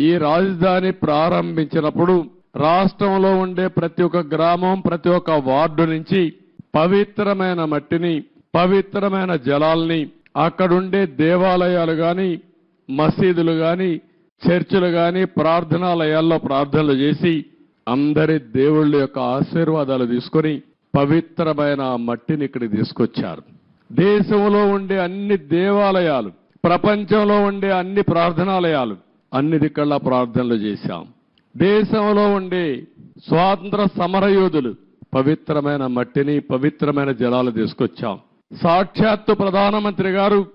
ఈ రాజధాని ప్రారంభించినప్పుడు రాష్ట్రంలో ఉండే ప్రతి ఒక్క గ్రామం ప్రతి ఒక్క వార్డు నుంచి పవిత్రమైన మట్టిని పవిత్రమైన జలాల్ని అక్కడుండే దేవాలయాలు గాని మసీదులు గాని చర్చిలు గాని ప్రార్థనాలయాల్లో ప్రార్థనలు చేసి అందరి దేవుళ్ళ యొక్క ఆశీర్వాదాలు తీసుకొని పవిత్రమైన ఆ మట్టిని ఇక్కడికి తీసుకొచ్చారు. దేశంలో ఉండే అన్ని దేవాలయాలు ప్రపంచంలో ఉండే అన్ని ప్రార్థనాలయాలు అన్ని దిక్కళ్ళ ప్రార్థనలు చేశాం. దేశంలో ఉండే స్వాతంత్ర సమరయోధులు పవిత్రమైన మట్టిని పవిత్రమైన జలాలు తీసుకొచ్చాం. సాక్షాత్తు ప్రధానమంత్రి గారు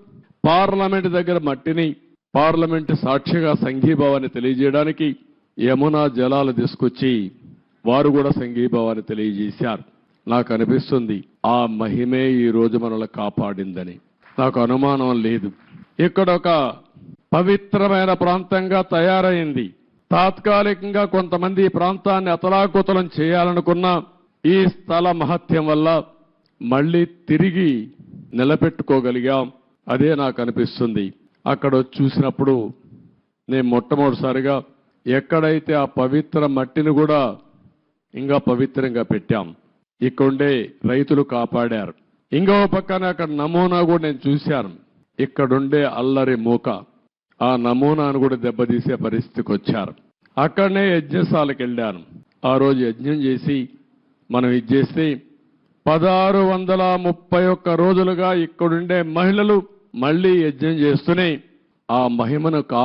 పార్లమెంట్ దగ్గర మట్టిని పార్లమెంట్ సాక్షిగా సంఘీభావాన్ని తెలియజేయడానికి యమునా జలాలు తీసుకొచ్చి వారు కూడా సంఘీభావాన్ని తెలియజేశారు. నాకు అనిపిస్తుంది ఆ మహిమే ఈ రోజు మనల్ని కాపాడిందని. నాకు అనుమానం లేదు. ఇక్కడ ఒక పవిత్రమైన ప్రాంతంగా తయారైంది. తాత్కాలికంగా కొంతమంది ఈ ప్రాంతాన్ని అతలాకుతలం చేయాలనుకున్న ఈ స్థల మహత్యం వల్ల మళ్ళీ తిరిగి నిలబెట్టుకోగలిగాం. అదే నాకు అనిపిస్తుంది. అక్కడ చూసినప్పుడు నేను మొట్టమొదటిసారిగా ఎక్కడైతే ఆ పవిత్ర మట్టిని కూడా ఇంకా పవిత్రంగా పెట్టాం ఇక్కడుండే రైతులు కాపాడారు. ఇంకో పక్కన అక్కడ నమూనా కూడా నేను చూశాను. ఇక్కడుండే అల్లరి మూక. ఆ నమూనాను కూడా దెబ్బతీసే పరిస్థితికి వచ్చారు అక్కడనే యజ్ఞశాలకు వెళ్ళాను ఆ రోజు యజ్ఞం చేసి మనం ఇది చేస్తే పదహారు వందల ముప్పై ఒక్క రోజులుగా ఇక్కడుండే మహిళలు మళ్ళీ యజ్ఞం చేస్తూనే ఆ మహిమను కా